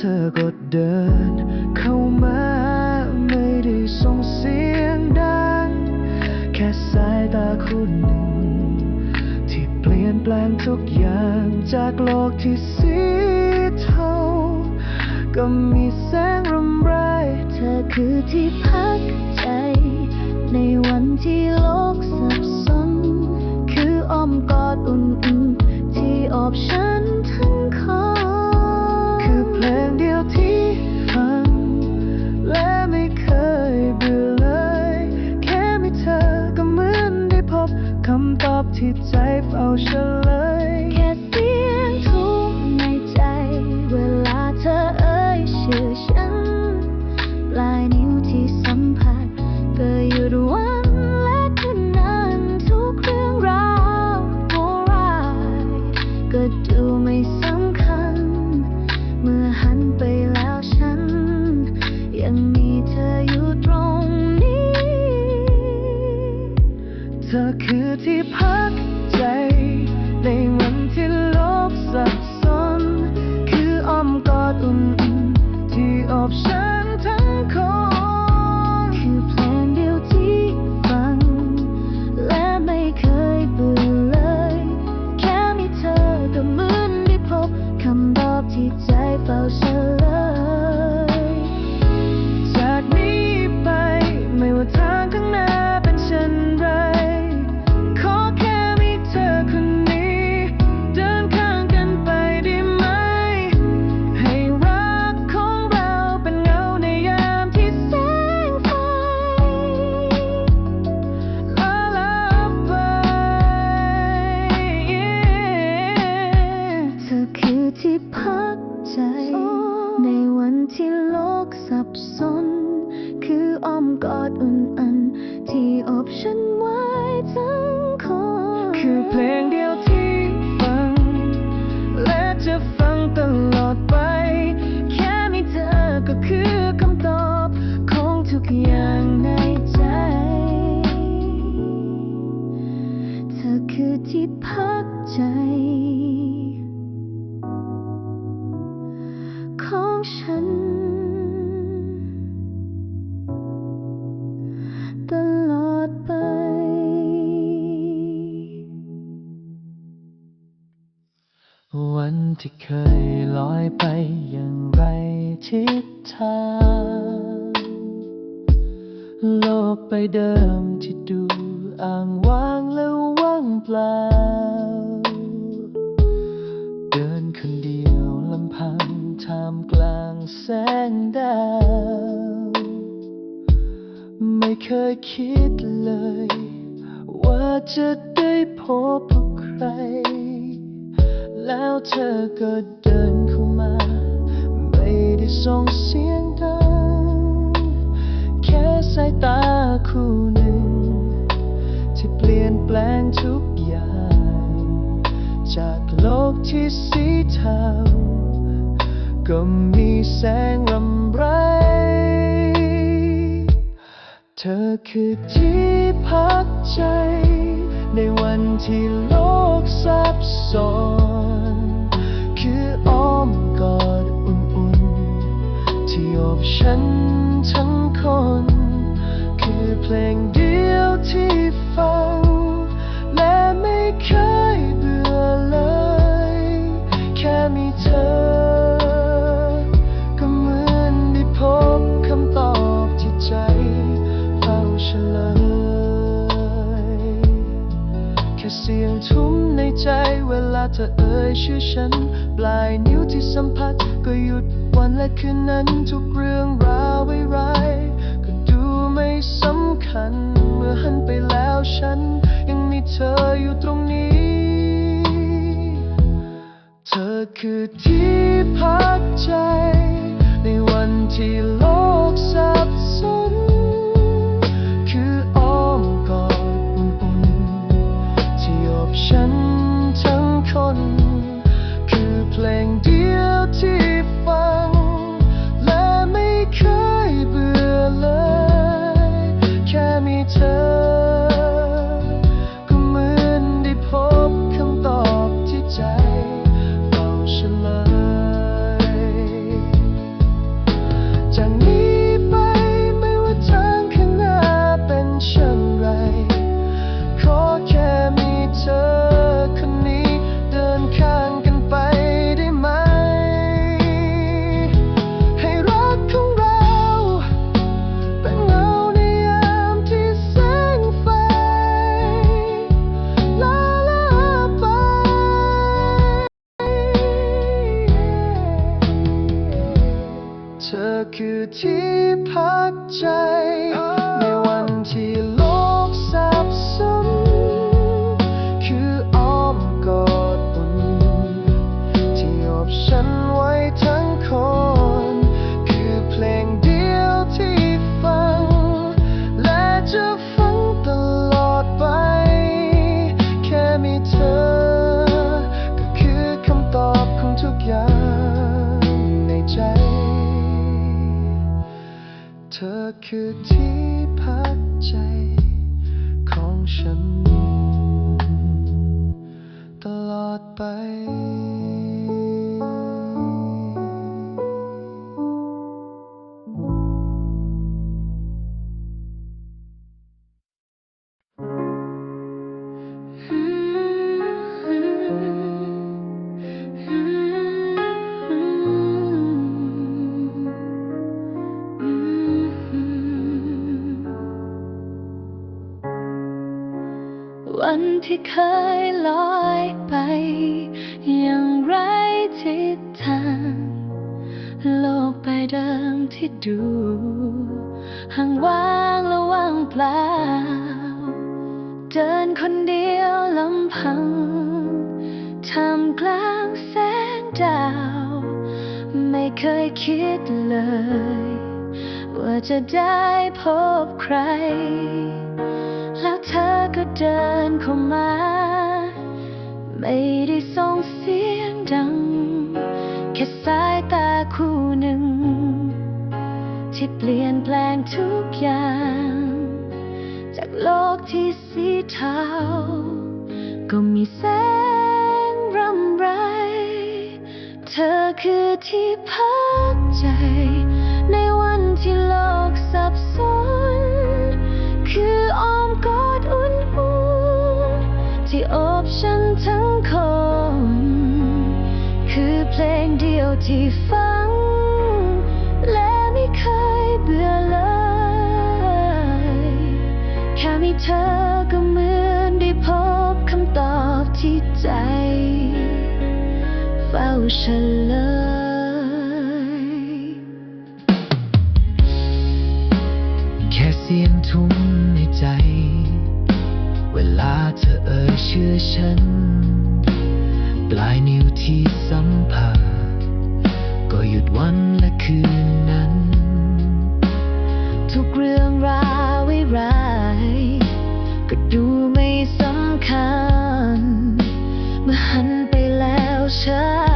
เธอก็เดิน เข้ามาไม่ได้ส่งเสียงดัง แค่สายตาคุณหนึ่ง ที่เปลี่ยนแปลงทุกอย่างจากโลกที่สีเทาก็มีแสงรำไร เธอคือที่พักใจ ในวันที่โลกสับสนคืออ้อมกอดอุ่นำตอบ คือ ลอยไปอย่างไรทิศทางโลกใบเดิมที่ดูอ่างว่างและว่างเปล่า เดินคนเดียวลำพังท่ามกลางแสงดาว ไม่เคยคิดเลย ว่าจะได้พบ แล้วเธอก็เดินเข้ามา ไม่ได้ส่งเสียงดัง แค่สายตาคู่หนึ่ง ที่เปลี่ยนแปลงทุกอย่าง จากโลกที่สีเทาก็มีแสงรำไร เธอคือที่พักใจ ในวันที่โลกสับสนคืออ้อม กอดอุ่นๆ ที่อบฉันทั้งคน คือเพลงเดียวที่ฟัง คืนนั้นทุกเรื่องราวไร้ายก็ดูไม่สำคัญ เมื่อหันไปแล้วฉัน ยังมีเธออยู่ตรงนี้ เธอคือที่พักใจ ในวันที่โลกสับส away. ิมที่ดูห่างว่างและว่างเปล่า เดินคนเดียวลำพังทำกลางแสงดาว ไม่เคยคิดเลย ว่าจะได้พบใคร แล้วเธอก็เดินเข้ามา ไม่ได้ส่งเสีย จากโลกที่สีเทา ก็มีแสงรำไร เธอคือที่พักใจ ในวันที่โลกสับสน คืออ้อมกอดอุ่นๆ ที่อบฉันทั้งคน คือเพลงเดียวที่้าเฉลย แค่เสียงทุ่มในใจ เวลาเธอเอ่ยเชื่อฉัน ปลายนิ้วที่สัมผัสก็หยุดวันและคืนนั้น ทุกเรื่องราววิรา touch.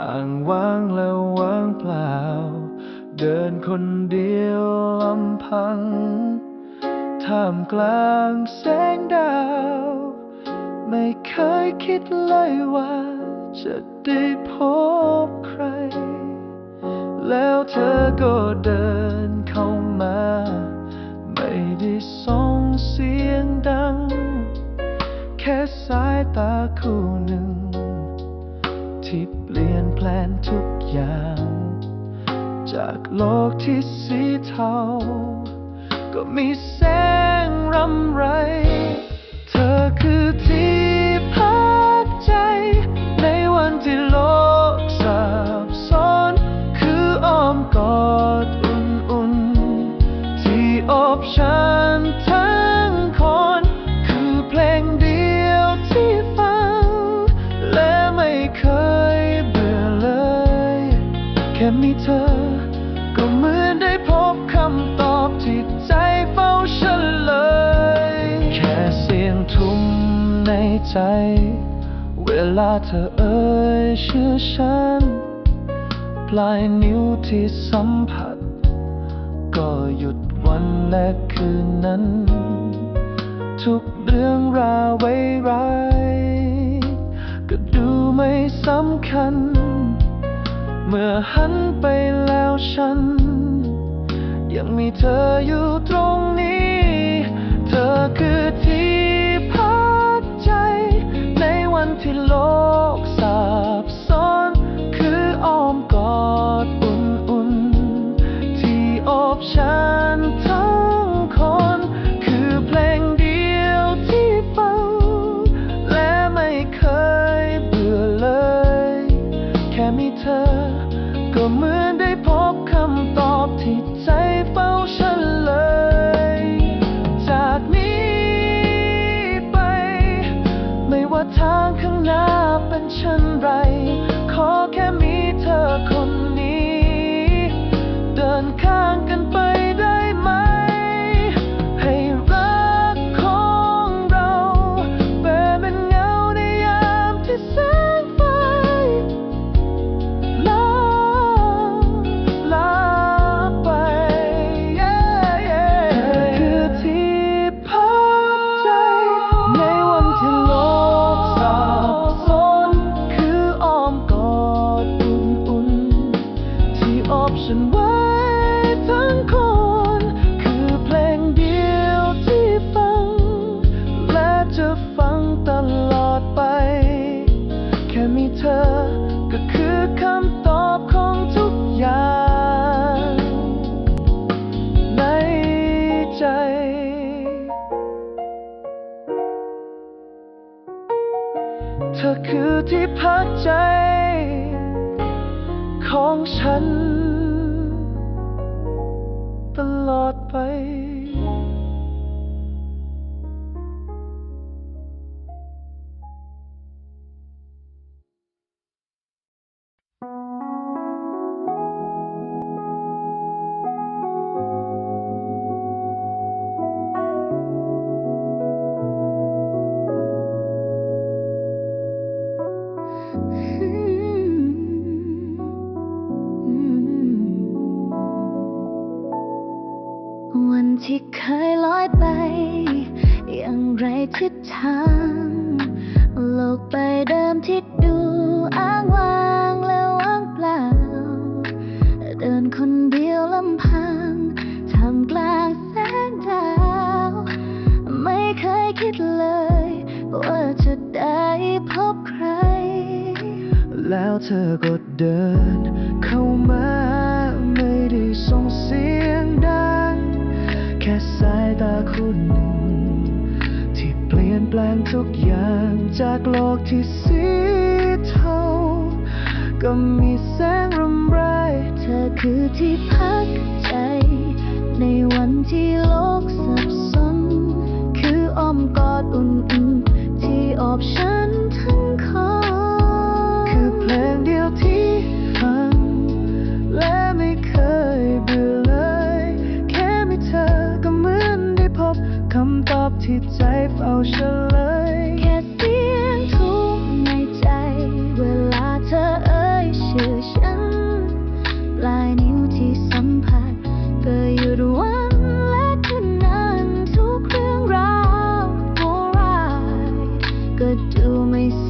อ่างว่างและว่างเปล่า เดินคนเดียวลำพัง ท่ามกลางแสงดาว ไม่เคยคิดเลยว่า จะได้พบใคร แล้วเธอก็เดินเข้ามา ไม่ได้ส่งเสียงดัง แค่สายตาคู่หนึ่ง นแปลงทุกอย่าง จากโลกที่สีเทา ก็มีแสง ในใจ เวลาเธอเอ่ยชื่อฉัน ปลายนิ้วที่สัมผัส ก็หยุดวันและคืนนั้น ทุกเรื่องราวไว้ร้ายก็ดูไม่สำคัญ เมื่อหันไปแล้วฉัน ยังมีเธออยู่ตรงนี้ เธอคือ วั ดินคนเดียวลำพังท่ามกลางแสงดาว ไม่เคยคิดเลย ว่าจะได้พบใคร แล้วเธอก็เดินเข้ามา ไม่ได้ส่งเสียงดัง แค่สายตาคุณหนึ่ง ที่เปลี่ยนแปลงทุกอย่างจากโลกที่สีเทาก็มีแสงรำไร ธอคือที่พักใจ ในวันที่โลก may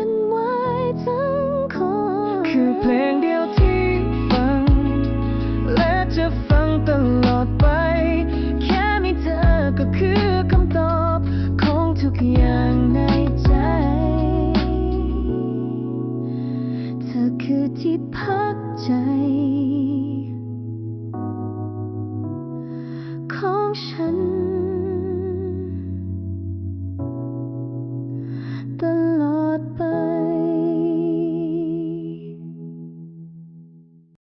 อ